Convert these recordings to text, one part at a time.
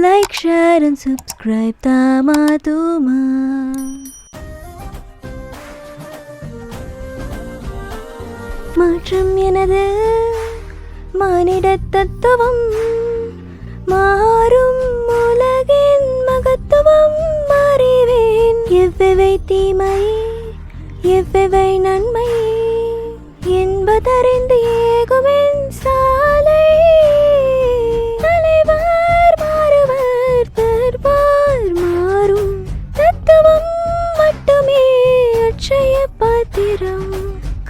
Like share and subscribe தாமா தூமா மாற்றம் எனது மானிட தத்துவம் மாறும் உலகின் மகத்துவம் அறிவேன் எவ்வவை தீமை எவ்வவை நன்மை என்பதறிந்து பாத்திரம்.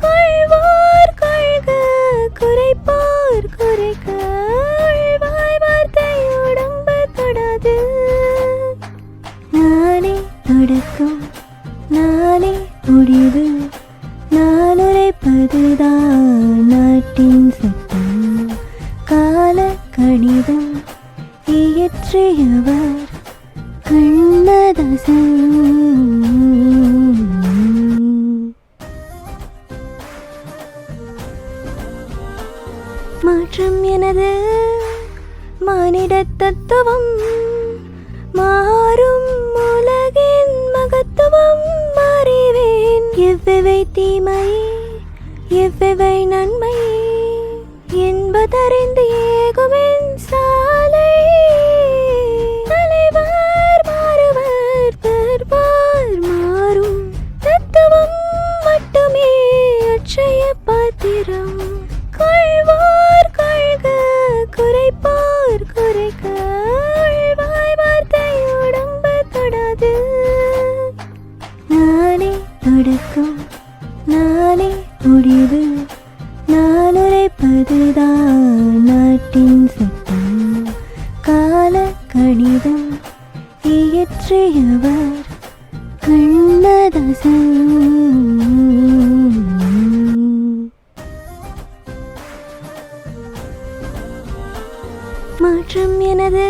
கொள்வார் கொள்க குறைப்பார் குறைக்க. ஆழ்வாய் வார்த்தை உடம்பு தொடாது. நானே தொடக்கம் நானே முடிவு நான் உரைப்பதுதான் நாட்டின் சட்டம் கால கணிதம் இயற்றியவர் கண்ணதாசன். எனது மானிட தத்துவம் மாறும் உலகின் மகத்துவம் அறிவேன். எவ்வவை தீமை எவ்வவை நன்மை என்பதறிந்து ஏகுமென் சா தொடாது நானே தொடக்கம் நானே முடிவு. நான் உரைப்பதுதான் நாட்டின் சட்டம் கால கணிதம் இயற்றியவர் கண்ணதாசன். மாற்றம் எனது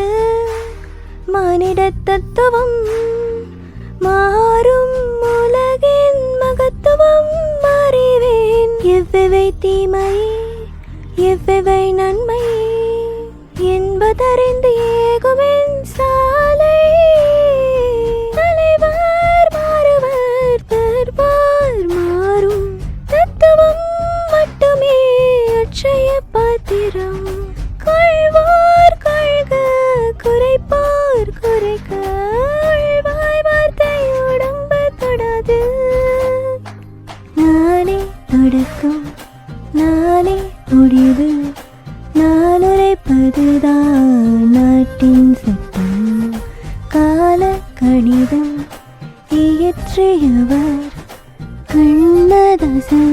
மானிட தத்துவம். மாறும் உலகின் மகத்துவம் அறிவேன். எவ்வவை தீமை எவ்வவை நன்மை என்பதறிந்து ஏகுமென் சா நாட்டின் சட்டம் கால கணிதம் இயற்றியவர் கண்ணதாசன்.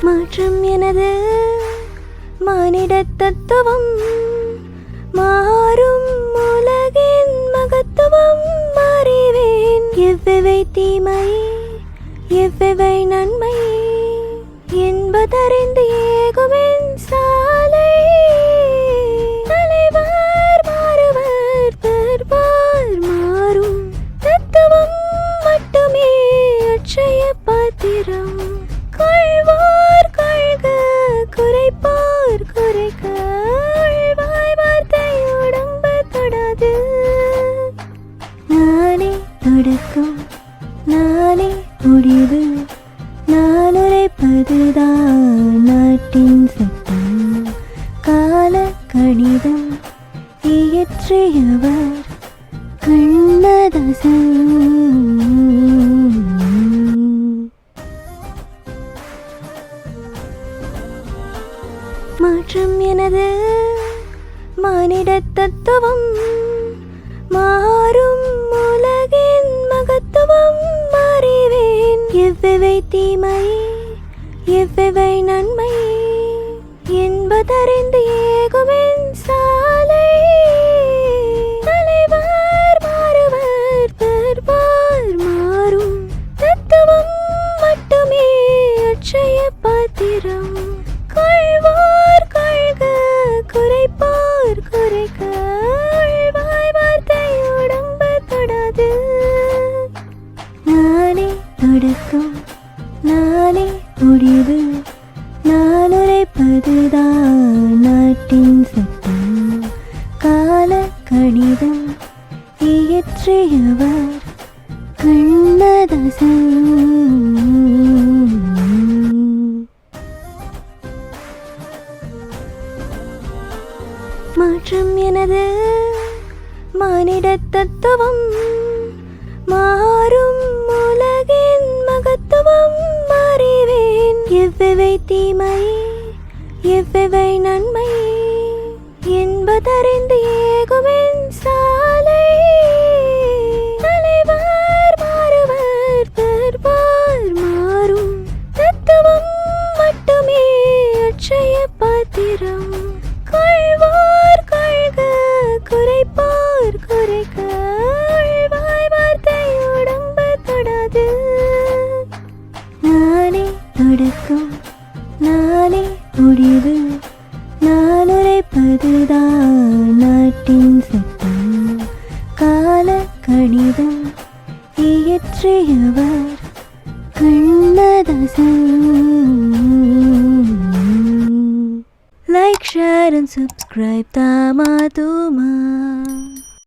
மாற்றம் எனது மானிட தத்துவம் மாறும் உலகின் மகத்துவம் அறிவேன். எவ்வவை தீமை எவ்வவை நன்மை என்பதறிந்து அதுதான் நாட்டின் சட்டம் கால கணிதம் இயற்றியவர் கண்ணதாசன். மாற்றம் எனது மானிட தத்துவம் மாறும் உலகின் மகத்துவம் அறிவேன் எவ்வவை தீமை எவ்வவை நன்மை என்பதறிந்து ஏ துடிது நான் உழைப்பதுதான் நாட்டின் சட்டம் கால கடிதம் இயற்றியவர் கண்ணதாசன். மாற்றம் எனது மானிட தத்துவம். மாறும் உலகின் மகத்துவம் அறிவே எவ்வவை தீமை எவ்வவை நன்மை என்பதறிந்து ஏகுமென் சாலை. தலைவர் மாறுவர் தர்பார் மாறும். தத்துவம் மட்டுமே அட்சய பாத்திரம். தொடக்கம் நானே முடிவு. நான் உரைப்பதுதான் நாட்டின் சட்டம் கால கணிதம் இயற்றியவர் Kannadasan. Like share and subscribe Dhama தூமா.